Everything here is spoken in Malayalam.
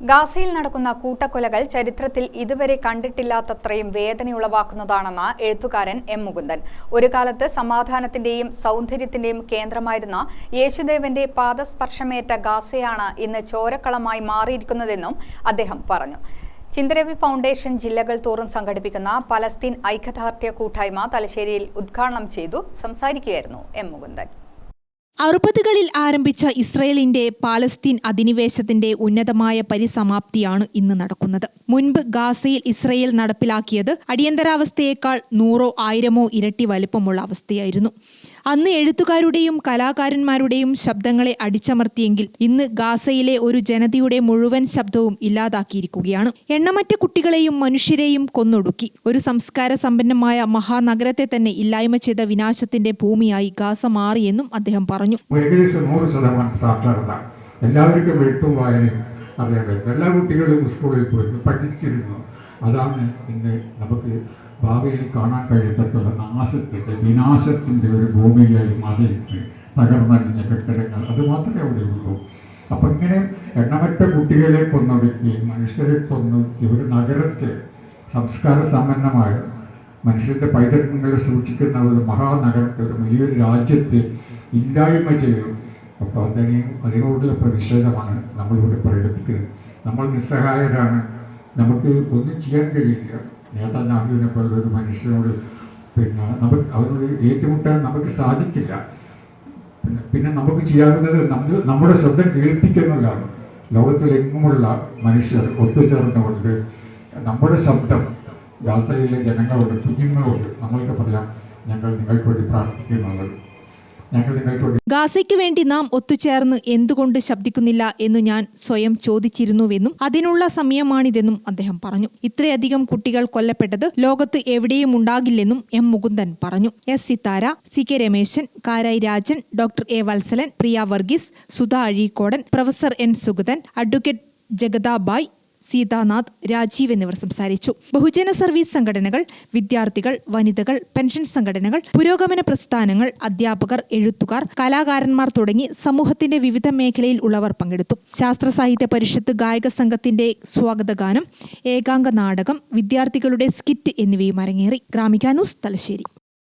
ഗാസയിൽ നടക്കുന്ന കൂട്ടക്കൊലകൾ ചരിത്രത്തിൽ ഇതുവരെ കണ്ടിട്ടില്ലാത്തത്രയും വേദനയുളവാക്കുന്നതാണെന്ന് എഴുത്തുകാരൻ എം മുകുന്ദൻ. ഒരു കാലത്ത് സമാധാനത്തിന്റെയും സൗന്ദര്യത്തിന്റെയും കേന്ദ്രമായിരുന്ന യേശുദേവന്റെ പാദസ്പർശമേറ്റ ഗാസയാണ് ഇന്ന് ചോരക്കളമായി മാറിയിരിക്കുന്നതെന്നും അദ്ദേഹം പറഞ്ഞു. ചിന്തരവി ഫൗണ്ടേഷൻ ജില്ലകൾ തോറും സംഘടിപ്പിക്കുന്ന പലസ്തീൻ ഐക്യദാർഢ്യ കൂട്ടായ്മ തലശ്ശേരിയിൽ ഉദ്ഘാടനം ചെയ്തു സംസാരിക്കുകയായിരുന്നു എം മുകുന്ദൻ. അറുപതുകളിൽ ആരംഭിച്ച ഇസ്രയേലിന്റെ പാലസ്തീൻ അധിനിവേശത്തിന്റെ ഉന്നതമായ പരിസമാപ്തിയാണ് ഇന്ന് നടക്കുന്നത്. മുൻപ് ഗാസയിൽ ഇസ്രയേൽ നടപ്പിലാക്കിയത് അടിയന്തരാവസ്ഥയേക്കാൾ നൂറോ ആയിരമോ ഇരട്ടി വലിപ്പമുള്ള അവസ്ഥയായിരുന്നു. അന്ന് എഴുത്തുകാരുടെയും കലാകാരന്മാരുടെയും ശബ്ദങ്ങളെ അടിച്ചമർത്തിയെങ്കിൽ ഇന്ന് ഗാസയിലെ ഒരു ജനതയുടെ മുഴുവൻ ശബ്ദവും ഇല്ലാതാക്കിയിരിക്കുകയാണ്. എണ്ണമറ്റ കുട്ടികളെയും മനുഷ്യരെയും കൊന്നൊടുക്കി. ഒരു സംസ്കാര സമ്പന്നമായ മഹാനഗരത്തെ തന്നെ ഇല്ലായ്മ ചെയ്ത വിനാശത്തിന്റെ ഭൂമിയായി ഗാസ മാറിയെന്നും അദ്ദേഹം പറഞ്ഞു. എല്ലാവർക്കും എഴുത്തും വായനയും അറിയാൻ എല്ലാ കുട്ടികളും സ്കൂളിൽ പോയിരുന്നു പഠിച്ചിരുന്നു. അതാണ് ഇന്ന് നമുക്ക് ഭാവിയിൽ കാണാൻ കഴിയത്തക്കുള്ള നാശത്തിന്റെ വിനാശത്തിന്റെ ഒരു ഭൂമിയായി മാറിയിട്ട് തകർന്നടിഞ്ഞ കെട്ടിടങ്ങൾ. അത് മാത്രമേ അവിടെ ഉള്ളൂ. അപ്പം ഇങ്ങനെ എണ്ണമറ്റ കുട്ടികളെ കൊന്നൊടുക്കുകയും മനുഷ്യരെ കൊന്നൊടുക്കി ഒരു നഗരത്തെ സംസ്കാര സമ്പന്നമായ മനുഷ്യന്റെ പൈതൃകങ്ങളെ സൂക്ഷിക്കുന്ന ഒരു മഹാനഗരത്തെ ഒരു വലിയൊരു രാജ്യത്തെ ഇല്ലായ്മ ചെയ്യും. അപ്പോൾ അതിനെയും അതിനോടുള്ള പ്രതിഷേധമാണ് നമ്മളിവിടെ പ്രകടിപ്പിക്കുന്നത്. നമ്മൾ നിസ്സഹായരാണ്. നമുക്ക് ഒന്നും ചെയ്യാൻ കഴിയില്ല. നേതാനാഥുവിനെ പോലെ ഒരു മനുഷ്യനോട് പിന്നെ നമുക്ക് അവരോട് ഏറ്റുമുട്ടാൻ നമുക്ക് സാധിക്കില്ല. പിന്നെ നമുക്ക് ചെയ്യാവുന്നത് നമ്മൾ നമ്മുടെ ശബ്ദം കേൾപ്പിക്കുന്നതാണ്. ലോകത്തിലെങ്ങുമുള്ള മനുഷ്യർ ഒത്തുചേർന്നുകൊണ്ട് നമ്മുടെ ശബ്ദം ഗാസയിലെ ജനങ്ങളോട് കുഞ്ഞുങ്ങളോട് നമ്മൾക്ക് പറയാം. ഞങ്ങൾ നിങ്ങൾക്ക് വേണ്ടി പ്രാർത്ഥിക്കുന്നുള്ളത് ഗാസയ്ക്ക് വേണ്ടി നാം ഒത്തുചേർന്ന് എന്തുകൊണ്ട് ശബ്ദിക്കുന്നില്ല എന്ന് ഞാൻ സ്വയം ചോദിച്ചിരുന്നുവെന്നും അതിനുള്ള സമയമാണിതെന്നും അദ്ദേഹം പറഞ്ഞു. ഇത്രയധികം കുട്ടികൾ കൊല്ലപ്പെട്ടത് ലോകത്ത് എവിടെയും ഉണ്ടാകില്ലെന്നും എം മുകുന്ദൻ പറഞ്ഞു. S Sithara C K Rameshan Karayi Rajan doctor A Valsalan Priya Varghese Sudha Azhikodan professor N Sugathan advocate Jagadabai Seethanath Rajeev എന്നിവർ സംസാരിച്ചു. ബഹുജന സർവീസ് സംഘടനകൾ വിദ്യാർത്ഥികൾ വനിതകൾ പെൻഷൻ സംഘടനകൾ പുരോഗമന പ്രസ്ഥാനങ്ങൾ അധ്യാപകർ എഴുത്തുകാർ കലാകാരന്മാർ തുടങ്ങി സമൂഹത്തിന്റെ വിവിധ മേഖലയിൽ ഉള്ളവർ പങ്കെടുത്തു. ശാസ്ത്ര സാഹിത്യ പരിഷത്ത് ഗായക സംഘത്തിന്റെ സ്വാഗതഗാനം ഏകാംഗ നാടകം വിദ്യാർത്ഥികളുടെ സ്കിറ്റ് എന്നിവയും അരങ്ങേറി. ഗ്രാമിക ന്യൂസ് തലശ്ശേരി.